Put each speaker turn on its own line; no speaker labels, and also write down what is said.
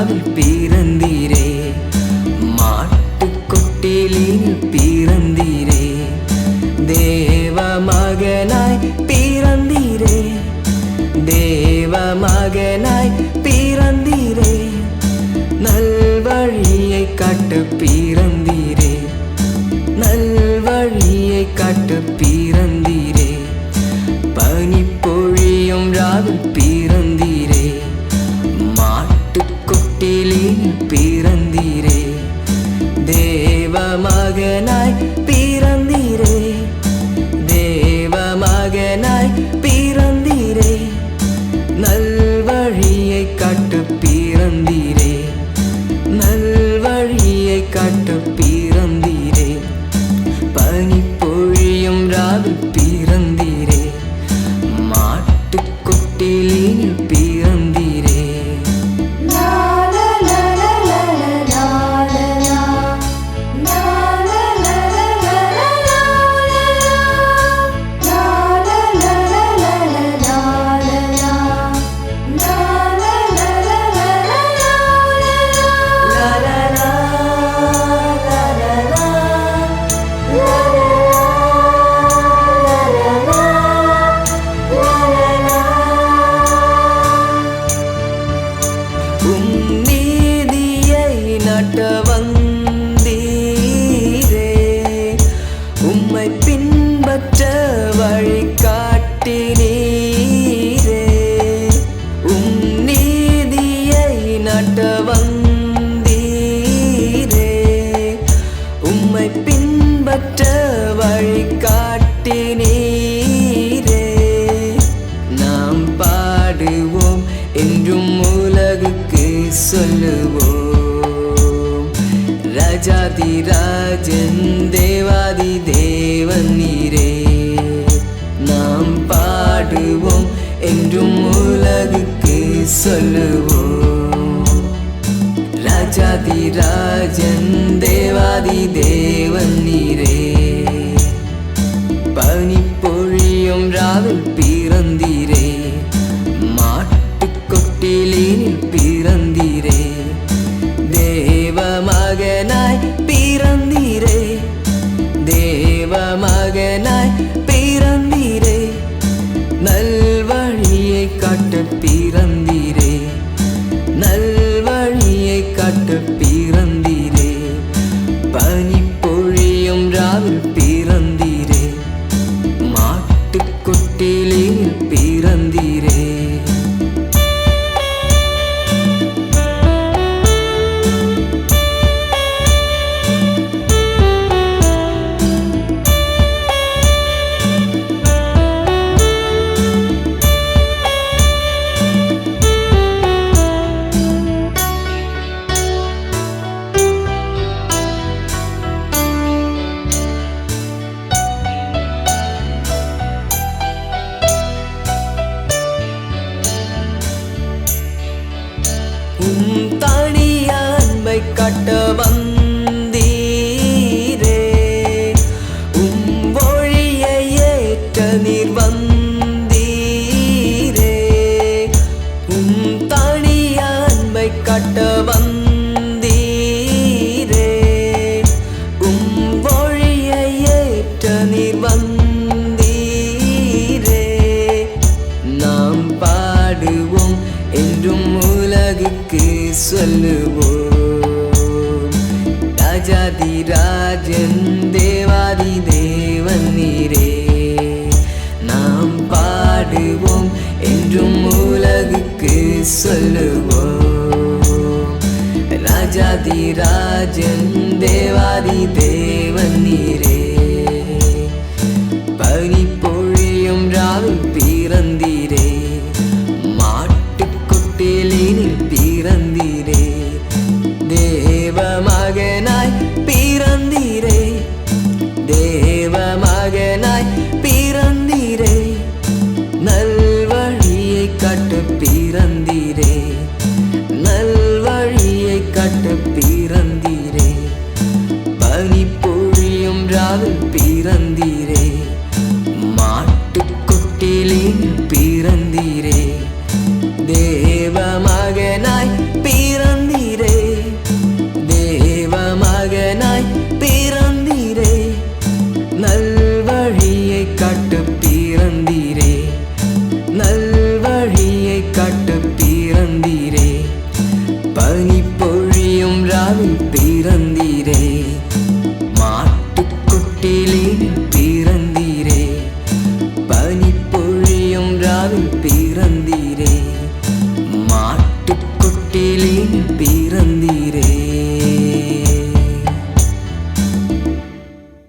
மாதாவில் பிறந்தீரே. மாட்டு குட்டிலில் பிறந்தீரே. தேவ மகனாய் பிறந்தீரே. தேவ மகனாய் பிறந்தீரே. நல்வழியை காட்டு பிறந்தீரே. நல்வழியை காட்டு பி காட்டு என்றும் உலகுக்கு சொல்லுவோம். ராஜாதி ராஜன் தேவாதி தேவன் நீரே. நாம் பாடுவோம் என்றும் உலகுக்கு சொல்லுவோம். ராஜாதி ரா மண்ணிலே பிறந்தீரே. ராஜாதிராஜன் தேவாதி தேவன் நீரே. நாம் பாடுவோம் என்றும் உலகுக்கு சொல்லுவோம். ராஜாதிராஜன் தேவாதி தேவன் நீரே. காதல் பிறந்தீர பனி பொழியும் ராவில் பிறந்தீரே மாட்டுக்குட்டிலின் பீ